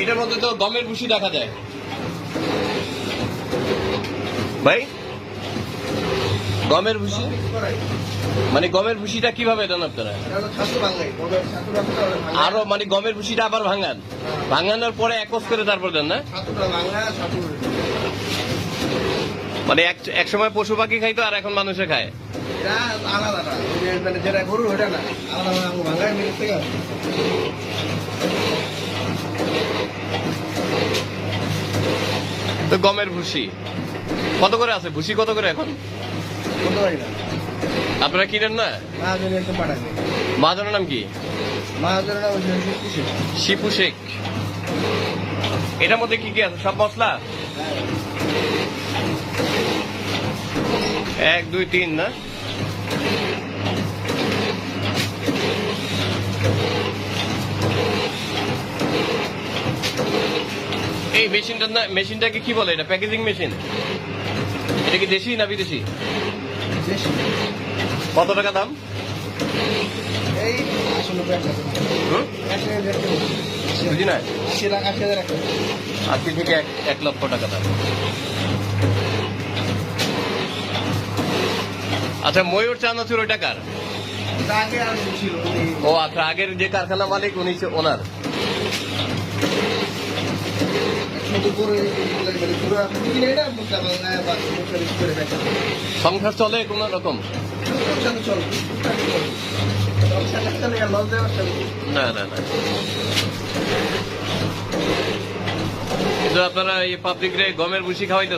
এটার মধ্যে তো গমের ভুষি দেখা যায়। ভাই, গমের ভুসি? মানে গমের ভুসিটা কীভাবে দেন আপনারা? আরও মানে গমের ভুষিটা আবার ভাঙান। ভাঙানোর পরে একস করে তারপর দেন, না? মানে এক সময় পশু পাখি খাইতো আর এখন মানুষে খায়। আলাদা থেকে তো গমের ভুসি। কত করে আছে? ভুসি কত করে এখন? আপনারা কিনেন না? মাহাজনের নাম কি? শিপু শেখ। এটার মধ্যে কি কি আছে? সব মশলা? এক, দুই, তিন, না? এই মেশিনটা না মেশিনটাকে কি বলে এটা? প্যাকেজিং মেশিন এটা কি দেশি না বিদেশি? কত টাকা দাম? বুঝি না? আশি থেকে এক এক লক্ষ টাকা দাম। আচ্ছা ময়ূর চানাচুর ওই টাকার ও আচ্ছা আগের যে কারখানা মালিক, উনি ওনার। সংসার চলে কোন রকম? না না না। আপনারা এই পাবলিক রে গমের ভুসি খাওয়াইতে